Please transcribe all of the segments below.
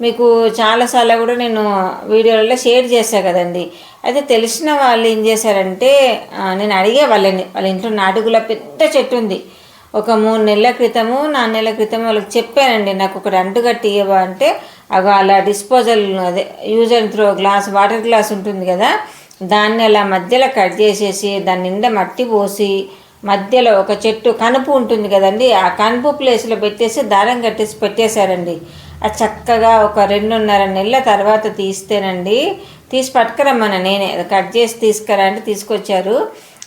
మీకు చాలాసార్లు కూడా నేను వీడియోలలో షేర్ చేశా కదండి. అయితే తెలిసిన వాళ్ళు ఏం చేశారంటే నేను అడిగే వాళ్ళని వాళ్ళ ఇంట్లో నాటుగుల పెద్ద చెట్టు ఉంది. ఒక మూడు నెలల క్రితము నాలుగు నెలల క్రితం వాళ్ళకి చెప్పానండి నాకు ఒకటి అంటుకట్టి ఇవ్వా అంటే అగో అలా డిస్పోజల్ అదే use and throw glass water glass ఉంటుంది కదా దాన్ని అలా మధ్యలో కట్ చేసేసి దాని నిండా మట్టి పోసి మధ్యలో ఒక చెట్టు కనుపు ఉంటుంది కదండి ఆ కనుపు ప్లేస్లో పెట్టేసి దారం కట్టేసి పెట్టేశారండి. అది చక్కగా ఒక రెండున్నర నెలల తర్వాత తీస్తేనండి. తీసి పట్టుకురమ్మన్న నేనే. కట్ చేసి తీసుకురా అంటే తీసుకొచ్చారు.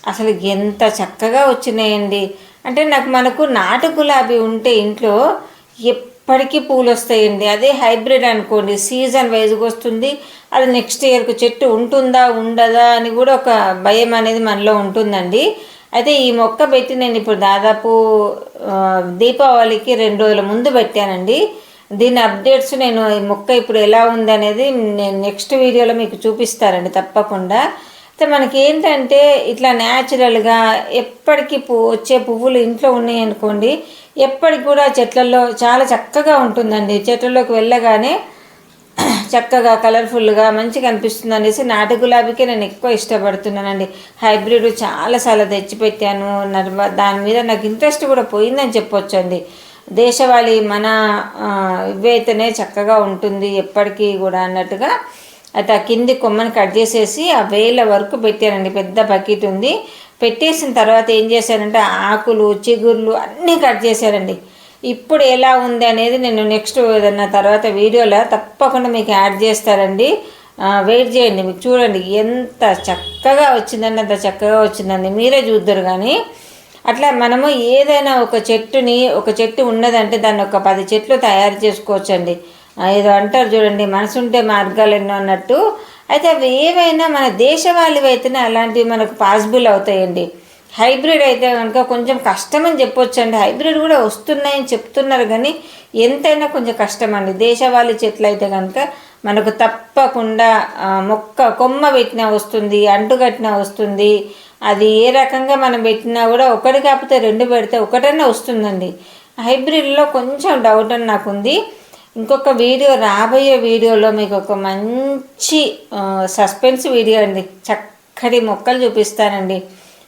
అసలు ఎంత చక్కగా వచ్చినాయండి. అంటే నాకు మనకు నాటు గులాబీ ఉంటే ఇంట్లో ఎప్పటికీ పూలు వస్తాయండి అదే హైబ్రిడ్ అనుకోండి. సీజన్ వైజ్గా వస్తుంది. అది నెక్స్ట్ ఇయర్కు చెట్టు ఉంటుందా ఉండదా అని కూడా ఒక భయం అనేది మనలో ఉంటుందండి. అయితే ఈ మొక్క పెట్టి నేను ఇప్పుడు దాదాపు దీపావళికి రెండు రోజుల ముందు పెట్టానండి. దీని అప్డేట్స్ నేను ఈ మొక్క ఇప్పుడు ఎలా ఉంది అనేది నేను నెక్స్ట్ వీడియోలో మీకు చూపిస్తారండి తప్పకుండా. అయితే మనకి ఏంటంటే ఇట్లా న్యాచురల్గా ఎప్పటికీ పువ్వు వచ్చే పువ్వులు ఇంట్లో ఉన్నాయి అనుకోండి ఎప్పటికి కూడా చెట్లలో చాలా చక్కగా ఉంటుందండి. చెట్లలోకి వెళ్ళగానే చక్కగా కలర్ఫుల్గా మంచిగా అనిపిస్తుంది అనేసి నాటు గులాబీకే నేను ఎక్కువ ఇష్టపడుతున్నానండి. హైబ్రిడ్ చాలాసార్లు తెచ్చిపెట్టాను నర్మ దాని మీద నాకు ఇంట్రెస్ట్ కూడా పోయిందని చెప్పొచ్చండి. దేశవాళీ మన ఇవైతేనే చక్కగా ఉంటుంది ఎప్పటికీ కూడా అన్నట్టుగా అయితే ఆ కింది కొమ్మని కట్ చేసేసి ఆ వేల వరకు పెట్టానండి. పెద్ద బకెట్ ఉంది. పెట్టేసిన తర్వాత ఏం చేశానంటే ఆకులు చిగుర్లు అన్నీ కట్ చేశానండి ఇప్పుడు ఎలా ఉంది అనేది నేను నెక్స్ట్ ఏదన్నా తర్వాత వీడియోలో తప్పకుండా మీకు యాడ్ చేస్తారండి వెయిట్ చేయండి. మీకు చూడండి ఎంత చక్కగా వచ్చిందండి అంత చక్కగా వచ్చిందండి. మీరే చూద్దరు కానీ అట్లా మనము ఏదైనా ఒక చెట్టుని ఒక చెట్టు ఉన్నదంటే దాన్ని ఒక పది చెట్లు తయారు చేసుకోవచ్చండి. ఏదో అంటారు చూడండి మనసుంటే మార్గాలు ఎన్నో అన్నట్టు. అయితే అవి ఏవైనా మన దేశవాళివి అయితేనే అలాంటివి మనకు పాసిబుల్ అవుతాయండి. హైబ్రిడ్ అయితే కనుక కొంచెం కష్టమని చెప్పొచ్చండి. హైబ్రిడ్ కూడా వస్తున్నాయని చెప్తున్నారు కానీ ఎంతైనా కొంచెం కష్టం అండి దేశవాళీ చెట్లు అయితే కనుక మనకు తప్పకుండా మొక్క కొమ్మ పెట్టినా వస్తుంది అంటుకట్టినా వస్తుంది. అది ఏ రకంగా మనం పెట్టినా కూడా ఒకటి కాకపోతే రెండు పెడితే ఒకటన్నా వస్తుందండి. హైబ్రిడ్లో కొంచెం డౌట్ అని నాకు ఉంది ఇంకొక వీడియో రాబోయే వీడియోలో మీకు ఒక మంచి సస్పెన్స్ వీడియో అండి. చక్కటి మొక్కలు చూపిస్తానండి.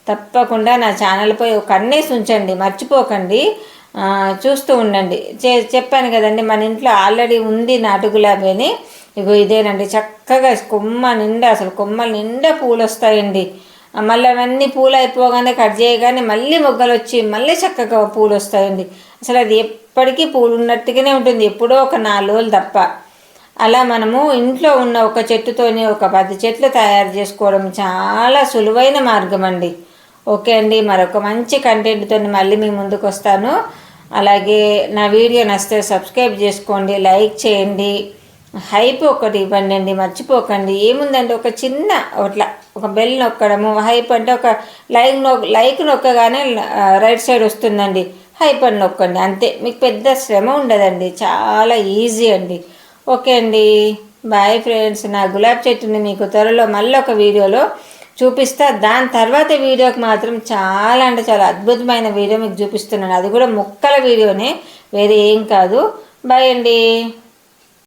తప్పకుండా నా ఛానల్పై ఒక కన్నేసి ఉంచండి మర్చిపోకండి. చూస్తూ ఉండండి. చే చెప్పాను కదండి మన ఇంట్లో ఆల్రెడీ ఉంది నాటు గులాబీ అని ఇగో ఇదేనండి చక్కగా కొమ్మ నిండా అసలు కొమ్మల నిండా పూలు వస్తాయండి మళ్ళీ అవన్నీ పూలు అయిపోగానే కట్ చేయగానే మళ్ళీ మొగ్గలు వచ్చి మళ్ళీ చక్కగా పూలు వస్తాయండి అసలు అది ఎప్పటికీ పూలు ఉన్నట్టుగానే ఉంటుంది ఎప్పుడో ఒక నాలుగు రోజులు తప్ప. అలా మనము ఇంట్లో ఉన్న ఒక చెట్టుతోనే ఒక పది చెట్లు తయారు చేసుకోవడం చాలా సులువైన మార్గం అండి ఓకే అండి మరొక మంచి కంటెంట్తో మళ్ళీ మీ ముందుకు వస్తాను. అలాగే నా వీడియో నచ్చితే సబ్స్క్రైబ్ చేసుకోండి లైక్ చేయండి. హైప్ ఒకటి ఇవ్వండి అండి మర్చిపోకండి. ఏముందంటే ఒక చిన్న అట్లా ఒక బెల్ నొక్కడము. హైప్ అంటే ఒక లైక్ నొ లైక్ నొక్కగానే రైట్ సైడ్ వస్తుందండి. హైప్ అని నొక్కండి అంతే. మీకు పెద్ద శ్రమ ఉండదండి చాలా ఈజీ అండి. ఓకే అండి బాయ్ ఫ్రెండ్స్ నా గులాబ్ చెట్టుని మీకు త్వరలో మళ్ళీ ఒక వీడియోలో చూపిస్తా. దాని తర్వాత వీడియోకి మాత్రం చాలా అంటే చాలా అద్భుతమైన వీడియో మీకు చూపిస్తున్నాను. అది కూడా ముక్కల వీడియోనే వేరే ఏం కాదు. బాయ్ అండి.